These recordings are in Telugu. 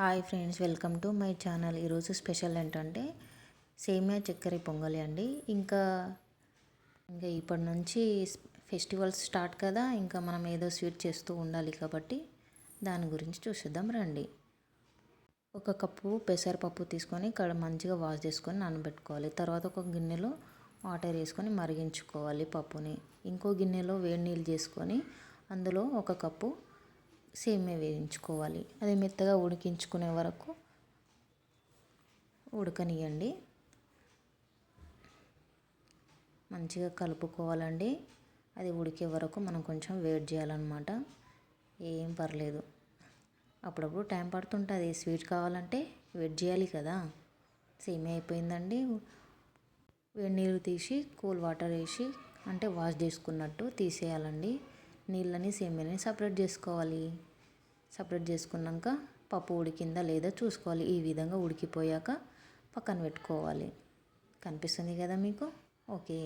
Hi friends welcome to my channel. ఈరోజు స్పెషల్ ఏంటంటే సేమియా చక్కెర పొంగలి అండి. ఇంకా ఇంకా ఇప్పటి నుంచి ఫెస్టివల్స్ స్టార్ట్ కదా ఇంకా మనం ఏదో స్వీట్ చేస్తూ ఉండాలి కాబట్టి దాని గురించి చూసేద్దాం రండి. ఒక కప్పు పెసరపప్పు తీసుకొని ఇక్కడ మంచిగా వాష్ చేసుకొని నానబెట్టుకోవాలి. తర్వాత ఒక గిన్నెలో వాటర్ వేసుకొని మరిగించుకోవాలి పప్పుని. ఇంకో గిన్నెలో వేడి నీళ్ళు చేసుకొని అందులో ఒక కప్పు సేమియా వేయించుకోవాలి. అది మెత్తగా ఉడికించుకునే వరకు ఉడకనియండి మంచిగా కలుపుకోవాలండి. అది ఉడికే వరకు మనం కొంచెం వెయిట్ చేయాలన్నమాట. ఏం పర్లేదు. అప్పుడప్పుడు టైం పడుతుంటుంది. స్వీట్ కావాలంటే వెయిట్ చేయాలి కదా. సేమియా అయిపోయిందండి. వేడి నీళ్ళు తీసి కూల్ వాటర్ వేసి అంటే వాష్ చేసుకున్నట్టు తీసేయాలండి. నీళ్ళని సేమ్యాని సపరేట్ చేసుకోవాలి. సపరేట్ చేసుకున్నాక పప్పు ఉడికిందా లేదా చూసుకోవాలి. ఈ విధంగా ఉడికిపోయాక పక్కన పెట్టుకోవాలి. కనిపిస్తుంది కదా మీకు? ఓకే.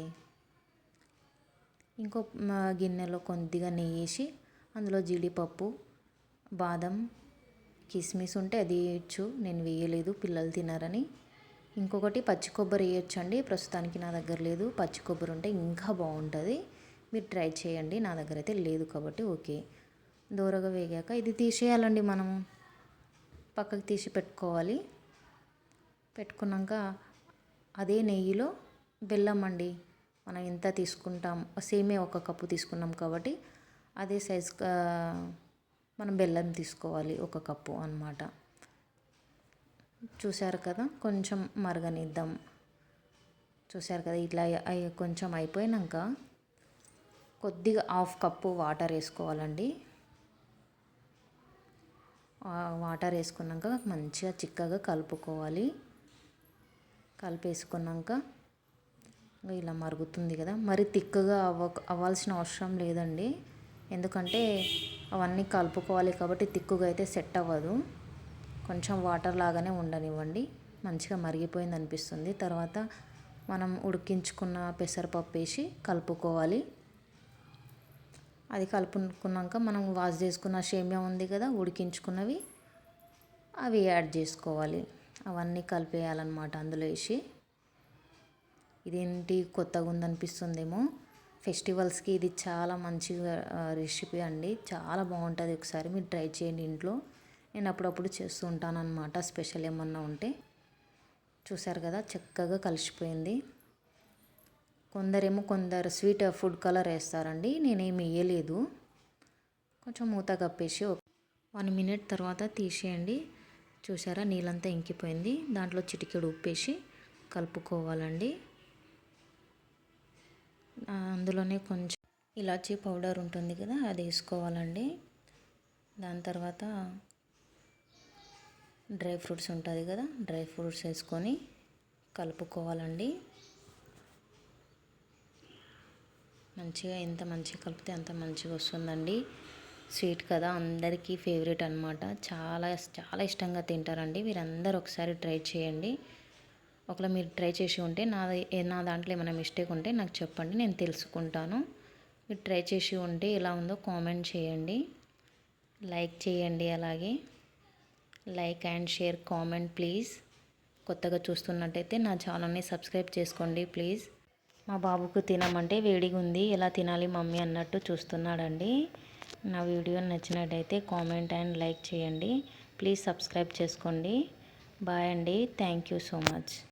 ఇంకో గిన్నెలో కొద్దిగా నెయ్యి వేసి అందులో జీడిపప్పు బాదం కిస్మిస్ ఉంటే అది వేయచ్చు. నేను వేయలేదు పిల్లలు తినారని. ఇంకొకటి పచ్చి కొబ్బరి వేయచ్చు అండి ప్రస్తుతానికి నా దగ్గర లేదు. పచ్చి కొబ్బరి ఉంటే ఇంకా బాగుంటుంది. మీరు ట్రై చేయండి. నా దగ్గర అయితే లేదు కాబట్టి ఓకే. దూరగా వేగాక ఇది తీసేయాలండి మనము. పక్కకు తీసి పెట్టుకోవాలి. పెట్టుకున్నాక అదే నెయ్యిలో బెల్లం అండి మనం ఎంత తీసుకుంటాం. సేమే ఒక కప్పు తీసుకున్నాం కాబట్టి అదే సైజ్ మనం బెల్లం తీసుకోవాలి ఒక కప్పు అనమాట చూశారు కదా? కొంచెం మరగనిద్దాం. చూశారు కదా? ఇట్లా కొంచెం అయిపోయినాక కొద్దిగా హాఫ్ కప్పు వాటర్ వేసుకోవాలండి. వాటర్ వేసుకున్నాక మంచిగా చిక్కగా కలుపుకోవాలి. కలిపేసుకున్నాక ఇలా మరుగుతుంది కదా. మరి తిక్కగా అవ్వ అవ్వాల్సిన అవసరం లేదండి. ఎందుకంటే అవన్నీ కలుపుకోవాలి కాబట్టి తిక్కుగా అయితే సెట్ అవ్వదు. కొంచెం వాటర్ లాగానే ఉండనివ్వండి. మంచిగా మరిగిపోయింది అనిపిస్తుంది తర్వాత మనం ఉడికించుకున్న పెసరపప్పు వేసి కలుపుకోవాలి. అది కలుపుకున్నాక మనం వాష్ చేసుకున్న సేమియా ఉంది కదా ఉడికించుకున్నవి అవి యాడ్ చేసుకోవాలి. అవన్నీ కలిపేయాలన్నమాట అందులో వేసి. ఇదేంటి కొత్తగా ఉందనిపిస్తుందేమో. ఫెస్టివల్స్కి ఇది చాలా మంచిగా రెసిపీ అండి. చాలా బాగుంటుంది ఒకసారి మీరు ట్రై చేయండి ఇంట్లో. నేను అప్పుడప్పుడు చేస్తూ ఉంటాను అనమాట స్పెషల్ ఏమన్నా ఉంటే. చూసారు కదా చక్కగా కలిసిపోయింది. కొందరేమో కొందరు స్వీట్ ఫుడ్ కలర్ వేస్తారండి నేనేమి వేయలేదు. కొంచెం మూత కప్పేసి వన్ మినిట్ తర్వాత తీసేయండి. చూసారా నీళ్ళంతా ఇంకిపోయింది. దాంట్లో చిటికెడు ఉప్పేసి కలుపుకోవాలండి. అందులోనే కొంచెం ఇలాచీ పౌడర్ ఉంటుంది కదా అది వేసుకోవాలండి. దాని తర్వాత డ్రై ఫ్రూట్స్ ఉంటుంది కదా డ్రై ఫ్రూట్స్ వేసుకొని కలుపుకోవాలండి. మంచిగా ఎంత మంచిగా కలిపితే అంత మంచిగా వస్తుందండి. స్వీట్ కదా అందరికీ ఫేవరెట్ అనమాట చాలా చాలా ఇష్టంగా తింటారండి. మీరందరూ ఒకసారి ట్రై చేయండి. ఒకవేళ మీరు ట్రై చేసి ఉంటే నా నా దాంట్లో ఏమైనా మిస్టేక్ ఉంటే నాకు చెప్పండి నేను తెలుసుకుంటాను. మీరు ట్రై చేసి ఉంటే ఎలా ఉందో కామెంట్ చేయండి. లైక్ చేయండి అలాగే. Like and share comment please కొత్తగా చూస్తున్నట్టయితే నా ఛానల్ని సబ్స్క్రైబ్ చేసుకోండి ప్లీజ్ మా బాబుకు తినమంటే వేడిగా ఉంది ఎలా తినాలి మమ్మీ అన్నట్టు చూస్తున్నాడండి. నా వీడియో నచ్చినట్టయితే కామెంట్ అండ్ లైక్ చేయండి. ప్లీజ్ సబ్స్క్రైబ్ చేసుకోండి. బాయ్ అండి. Thank you so much.